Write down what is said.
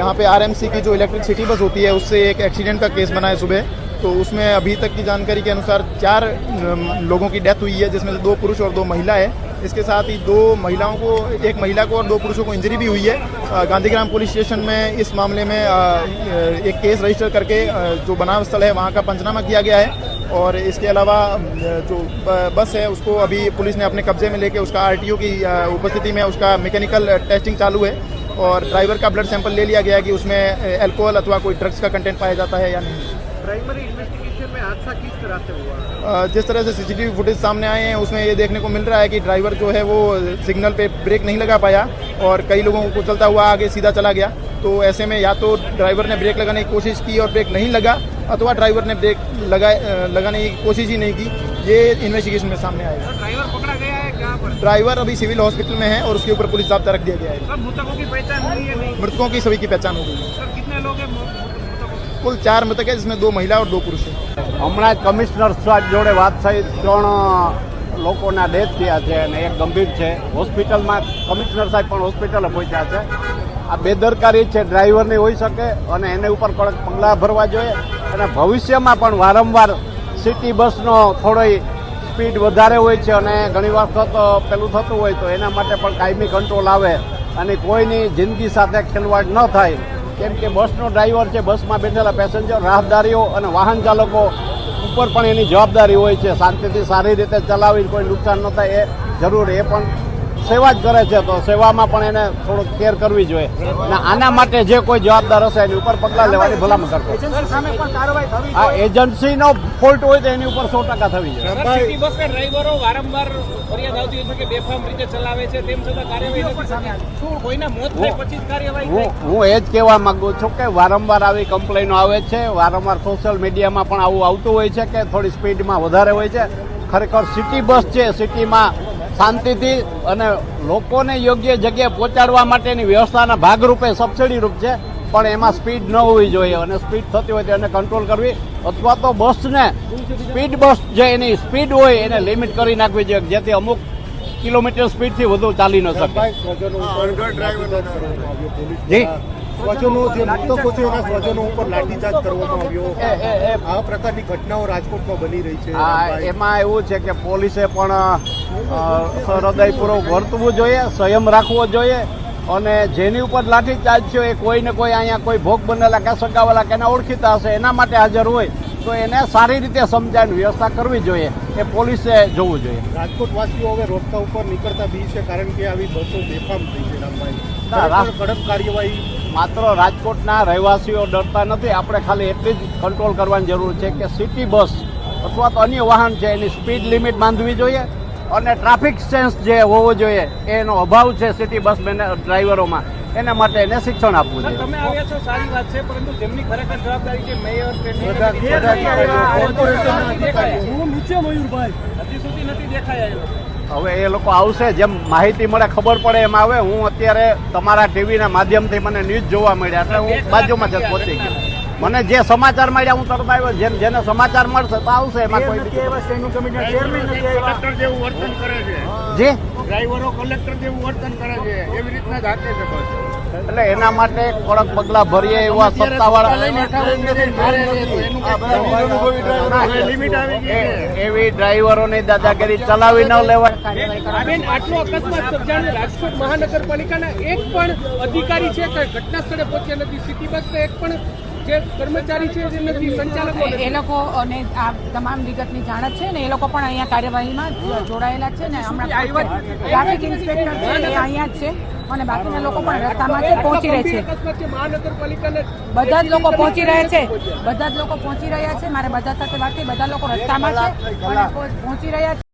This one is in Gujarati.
यहाँ पे आरएमसी की जो इलेक्ट्रिक सिटी बस होती है, उससे एक एक्सीडेंट का केस बना है सुबह। तो उसमें अभी तक की जानकारी के अनुसार चार लोगों की डेथ हुई है, जिसमें से दो पुरुष और दो महिला है। इसके साथ ही दो महिलाओं को, एक महिला को और दो पुरुषों को इंजरी भी हुई है। गांधीग्राम पुलिस स्टेशन में इस मामले में एक केस रजिस्टर करके जो बनाव स्थल है, वहाँ का पंचनामा किया गया है। और इसके अलावा जो बस है, उसको अभी पुलिस ने अपने कब्जे में लेके उसका आरटीओ की उपस्थिति में उसका मैकेनिकल टेस्टिंग चालू है। और ड्राइवर का ब्लड सैंपल ले लिया गया कि उसमें अल्कोहल अथवा कोई ड्रग्स का कंटेंट पाया जाता है या नहीं। प्राइमरी इन्वेस्टिगेशन में हादसा किस तरह से हुआ? जिस तरह से सीसीटीवी फुटेज सामने आए हैं उसमें ये देखने को मिल रहा है कि ड्राइवर जो है वो सिग्नल पे ब्रेक नहीं लगा पाया और कई लोगों को चलता हुआ आगे सीधा चला गया। तो ऐसे में या तो ड्राइवर ने ब्रेक लगाने की कोशिश की और ब्रेक नहीं लगा अथवा ड्राइवर ने ब्रेक लगा लगाने की कोशिश ही नहीं की। ये इन्वेस्टिगेशन में सामने आएगा ड्राइवर ड्राइवर अभी सिविल हॉस्पिटल में है और उसके ऊपर पुलिस जाब्ता रख दिया गया है सर मृतकों की पहचान हुई है नहीं मृतकों की सभी की पहचान हो गई है सर कितने लोग हैं मृ- मृतकों कुल चार मृतक है जिसमें दो महिला और दो पुरुष हैं હમણાં જ કમિશનર સાહેબ જોડે વાત થઈ ત્રણ લોકોના ડેથ થયા છે અને એક ગંભીર છે હોસ્પિટલમાં કમિશનર સાહેબ પણ હોસ્પિટલે પહોંચ્યા છે આ બેદરકારી છે ડ્રાઈવરની હોઈ શકે અને એને ઉપર કડક પગલાં ભરવા જોઈએ અને ભવિષ્યમાં પણ વારંવાર સિટી બસનો થોડી સ્પીડ વધારે હોય છે અને ઘણી વખત પેલું થતું હોય તો એના માટે પણ કાયમી કંટ્રોલ આવે અને કોઈની જિંદગી સાથે ખેલવાડ ન થાય. કેમ કે બસનો ડ્રાઈવર છે, બસમાં બેઠેલા પેસેન્જર, રાહદારીઓ અને વાહન ચાલકો ઉપર પણ એની જવાબદારી હોય છે. શાંતિથી સારી રીતે ચલાવી કોઈ નુકસાન ન થાય એ જરૂર એ પણ સેવા જ કરે છે તો સેવામાં પણ એને થોડુંક કેર કરવી જોઈએ. અને આના માટે જે કોઈ જવાબદાર હશે એની ઉપર પગલાં લેવાની ભલામણ કરતો. સામે પણ કાર્યવાહી આ એજન્સીનો ફોલ્ટ હોય તો એની ઉપર સો ટકા થવી જોઈએ. ડ્રાઈવરો વારંવાર ફરિયાદ આવતી હોય છે કે બેફામ રીતે ચલાવે છે તેમ છતાં કાર્યવાહી નથી થતી. કોઈના મોત થાય પછી કાર્યવાહી હું હું એ જ કહેવા માંગુ છું કે વારંવાર આવી કમ્પ્લેનો આવે છે. વારંવાર સોશિયલ મીડિયામાં પણ આવું આવતું હોય છે કે થોડી સ્પીડમાં વધારે હોય છે. ખરેખર સિટી બસ છે સિટીમાં શાંતિથી અને લોકોને યોગ્ય જગ્યાએ પહોંચાડવા માટેની વ્યવસ્થાના ભાગરૂપે સબસિડી રૂપ છે. પણ એમાં સ્પીડ ન હોવી જોઈએ અને સ્પીડ થતી હોય તો એને કંટ્રોલ કરવી અથવા તો બસને સ્પીડ બસ જે એની સ્પીડ હોય એને લિમિટ કરી નાખવી જોઈએ જેથી અમુક કિલોમીટર સ્પીડથી વધુ ચાલી ન શકે. જી? સ્વજનો જે મૃતકો છે એના સ્વજનો ઉપર લાઠીચાર્જ કરવામાં આવ્યો. આ પ્રકારની ઘટનાઓ રાજકોટમાં બની રહી છે એમાં એવું છે કે પોલીસે પણ અ, સહૃદયપૂર્વક વર્તવું જોઈએ સંયમ રાખવો જોઈએ અને જેની ઉપર લાઠીચાર્જ છે એ કોઈને કોઈ અહીંયા કોઈ ભોગ બનેલા કે સગાવાલા કે એના ઓળખીતા હશે એના માટે હાજર હોય તો એને સારી રીતે સમજાવીને વ્યવસ્થા કરવી જોઈએ એ પોલીસે જોવું જોઈએ. રાજકોટ વાસીઓ હવે રસ્તા ઉપર નીકળતા બી છે કારણ કે આવી બસો બેફામ થઈ છે રામભાઈ. કડક કાર્યવાહી માત્ર રાજકોટના રહેવાસીઓ ડરતા નથી આપણે ખાલી એટલી જ કંટ્રોલ કરવાની જરૂર છે કે સિટી બસ અથવા તો અન્ય વાહન છે એની સ્પીડ લિમિટ બાંધવી જોઈએ અને ટ્રાફિક સેન્સ જે હોવો જોઈએ એનો અભાવ છે સિટી બસ ડ્રાઈવરોમાં. એના માટે એને શિક્ષણ આપવું જોઈએ. તમે આવ્યા છો સારી વાત છે પરંતુ જેમની ખરેખર જવાબદારી છે મેયર હું નીચે મયુરભાઈ. હજી સુધી નથી દેખાયા હવે એ લોકો આવશે જેમ માહિતી મળે ખબર પડે એમ આવે. હું અત્યારે તમારા ટીવીના માધ્યમથી મને ન્યૂઝ જોવા મળ્યા એટલે હું બાજુમાં જ પહોંચી ગયો. મને જે સમાચાર મળ્યા હું તરત આવ્યો. જેમ જેને સમાચાર મળશે તો આવશે એમાં કોઈ બીજું- કલેક્ટર જેવું વર્તન કરે છે. જી? ડ્રાઈવરો કલેક્ટર જેવું વર્તન કરે છે. એવી રીતના જ છે એટલે એના માટે કડક પગલા ભરીએ એવા સત્તાવાળા. લિમિટ આવી ગઈ એ- એવી ડ્રાઈવરોની દાદાગીરી ચલાવી ન લેવાય. બેન આટલો અકસ્માત સર્જાણ રાજકોટ મહાનગરપાલિકાના એક પણ અધિકારી છે કે ઘટના સ્થળે પહોંચ્યા નથી. સિટી બસના એક પણ જે કર્મચારી છે જે નથી સંચાલકો એ લોકો અને આ તમામ વિગતની જાણ છે ને એ લોકો પણ અહીંયા કાર્યવાહીમાં જોડાયેલા છે ને હમણાં ટ્રાફિક ઇન્સ્પેક્ટર છે એ અહીંયા જ છે અને બાકીના લોકો પણ રસ્તામાં છે પહોંચી રહે છે. બધા જ લોકો પહોંચી રહ્યા છે. બધા જ લોકો પહોંચી રહ્યા છે. મારે બધા સાથે વાત થઈ. બધા લોકો રસ્તામાં છે અને પહોંચી રહ્યા છે.